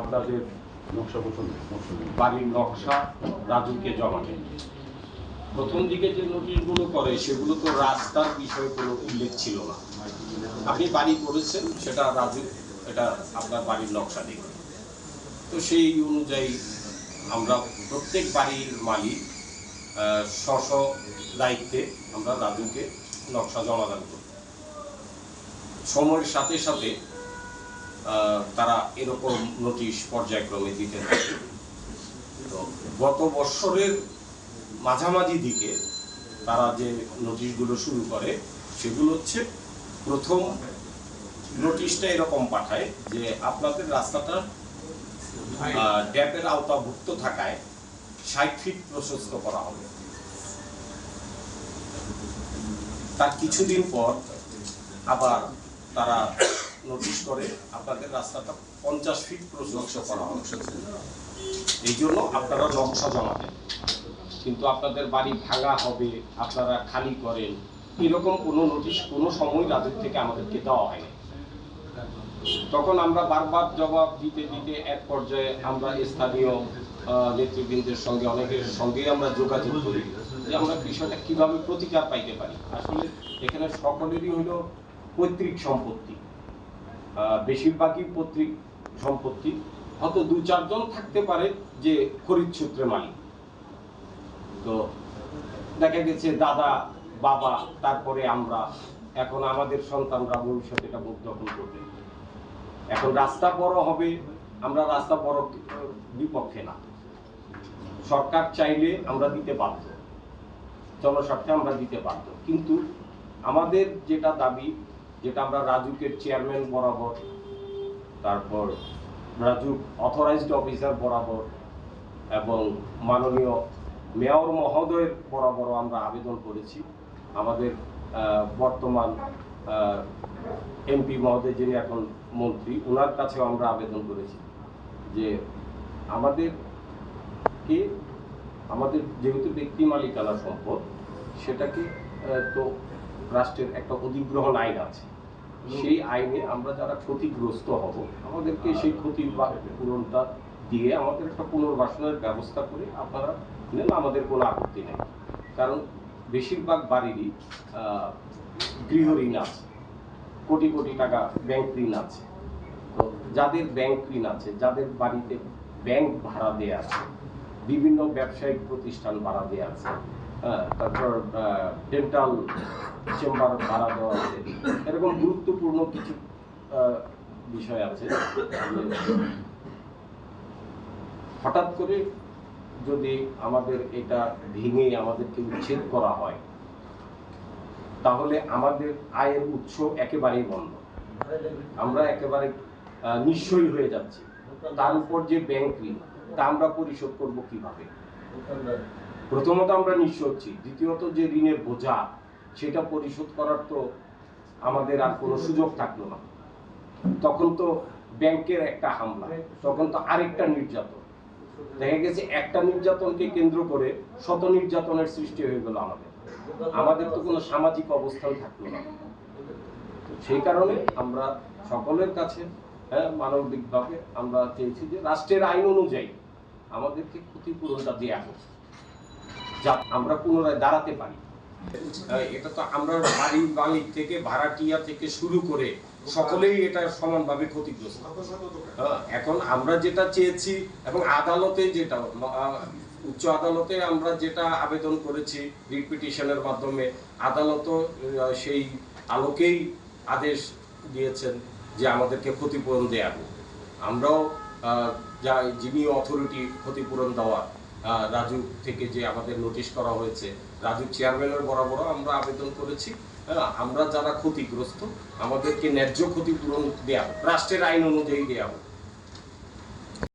আপনাদের নকশা পছন্দ বাড়ির নকশা রাজুকে জমা দেন প্রথম দিকে যে নোটিশগুলো করে, সেগুলো তো রাস্তার বিষয়ে কোনো উল্লেখ ছিল না। আপনি বাড়ি করেছেন, সেটা রাজু, এটা আপনার বাড়ির নকশা দেখবে তো সেই অনুযায়ী আমরা প্রত্যেক বাড়ির মালিক স্ব দায়িত্বে আমরা রাজুকে নকশা জমাদান করি সময়ের সাথে সাথে তারা এরকম নোটিশ পর্যায়ক্রমে দিতে তো গত বৎসরের মাঝামাঝি দিকে তারা যে নোটিশগুলো শুরু করে, সেগুলো হচ্ছে প্রথম নোটিশটা এরকম পাঠায় যে আপনাদের রাস্তাটা ড্যাপের আওতাভুক্ত থাকায় ষাট ফিট প্রশস্ত করা হবে। তার কিছুদিন পর আবার তারা নোটিশ করে আপনাদের রাস্তাটা পঞ্চাশ ফিট প্রশস্ত করা হবে। এই জন্য আপনারা নকশা জমা দেন কিন্তু আপনাদের বাড়ি ভাঙা হবে, আপনারা খালি করেন, এরকম কোনো নোটিশ কোনো সময় তাদের থেকে আমাদেরকে দেওয়া হয়নি। তখন আমরা বারবার জবাব দিতে দিতে এক পর্যায়ে আমরা স্থানীয় নেতৃবৃন্দের সঙ্গে, অনেকের সঙ্গে আমরা যোগাযোগ করি যে আমরা বিষয়টা কীভাবে প্রতিকার পাইতে পারি। আসলে এখানে সকলেরই হলো পৈতৃক সম্পত্তি। বেশিরভাগই পৈতৃক সম্পত্তি। হয়তো দু চারজন থাকতে পারে যে খরিদ সূত্রে মালিক। তো দেখা গেছে দাদা, বাবা, তারপরে আমরা। এখন আমাদের সন্তানরা ভবিষ্যতে এটা মুখ দখল করবে। এখন রাস্তা বড় হবে, আমরা রাস্তা বড় বিপক্ষে না। সরকার চাইলে আমরা দিতে বাধ্য। জনস্বার্থে আমরা দিতে বাধ্য। কিন্তু আমাদের যেটা দাবি যেটা আমরা রাজুকের চেয়ারম্যান বরাবর, তারপর রাজু অথরাইজড অফিসার বরাবর এবং মাননীয় মেয়র মহোদয়ের বরাবরও আমরা আবেদন করেছি। আমাদের বর্তমান এমপি মহোদয় যিনি এখন মন্ত্রী ওনার কাছেও আমরা আবেদন করেছি যে আমাদেরকে আমাদের যেহেতু ব্যক্তি মালিকানা সম্পদ, সেটাকে তো রাষ্ট্রের একটা অধিগ্রহণ আইন আছে। সেই আইনে আমরা যারা ক্ষতিগ্রস্ত হব, আমাদেরকে সেই ক্ষতির পূরণটা দিয়ে আমাদের একটা পুনর্বাসনের ব্যবস্থা করে আপনারা নেন আমাদের কোনো আপত্তি নেই। কারণ বেশিরভাগ বাড়িরই গৃহ ঋণ আছে, কোটি কোটি টাকা ব্যাংক ঋণ আছে। তো যাদের ব্যাংক ঋণ আছে, যাদের বাড়িতে ব্যাংক ভাড়া দেয়া আছে, বিভিন্ন ব্যবসায়িক প্রতিষ্ঠান ভাড়া দেয়া আছে তারপর ডেন্টাল চেম্বার ভাড়া দেওয়া আছে। এরকম গুরুত্বপূর্ণ কিছু বিষয় আছে। হঠাৎ করে যদি আমাদের এটা ভেঙে আমাদেরকে উচ্ছেদ করা হয়, তাহলে আমাদের আয়ের উৎস একেবারেই বন্ধ। আমরা একেবারে নিঃস্বই হয়ে যাচ্ছি। তার উপর যে ব্যাংক ঋণ, তা আমরা পরিশোধ করব কীভাবে? প্রথমত আমরা নিঃস্ব হচ্ছি, দ্বিতীয়ত যে ঋণের বোঝা, সেটা পরিশোধ করার তো আমাদের আর কোনো সুযোগ থাকল না। তখন তো ব্যাংকের একটা হামলা, তখন তো আরেকটা নির্যাতন। দেখা গেছে একটা নির্যাতনকে কেন্দ্র করে শত নির্যাতনের সৃষ্টি হয়ে গেল আমাদের। আমাদের তো কোনো সামাজিক অবস্থান থাকল না। সেই কারণে আমরা সকলের কাছে হ্যাঁ মানবিকভাবে আমরা চেয়েছি যে রাষ্ট্রের আইন অনুযায়ী আমাদেরকে ক্ষতিপূরণটা দেওয়া হোক। যা আমরা পুনরায় দাঁড়াতে পারি। এটা তো আমরা বাড়ি মালিক থেকে ভাড়াটিয়া থেকে শুরু করে সকলেই এটা সমানভাবে ক্ষতিগ্রস্ত। হ্যাঁ, এখন আমরা যেটা চেয়েছি এবং আদালতে যেটা উচ্চ আদালতে আমরা যেটা আবেদন করেছি রিপিটিশনের মাধ্যমে আদালতও সেই আলোকেই আদেশ দিয়েছেন যে আমাদেরকে ক্ষতিপূরণ হোক। আমরাও যা যিনি অথরিটি ক্ষতিপূরণ দেওয়া রাজু থেকে যে আমাদের নোটিশ করা হয়েছে, রাজু চেয়ারম্যানের বরাবর আমরা আবেদন করেছি। আমরা যারা ক্ষতিগ্রস্ত, আমাদেরকে ন্যায্য ক্ষতিপূরণ দেওয়া হোক, রাষ্ট্রের আইন অনুযায়ী দেওয়া হোক।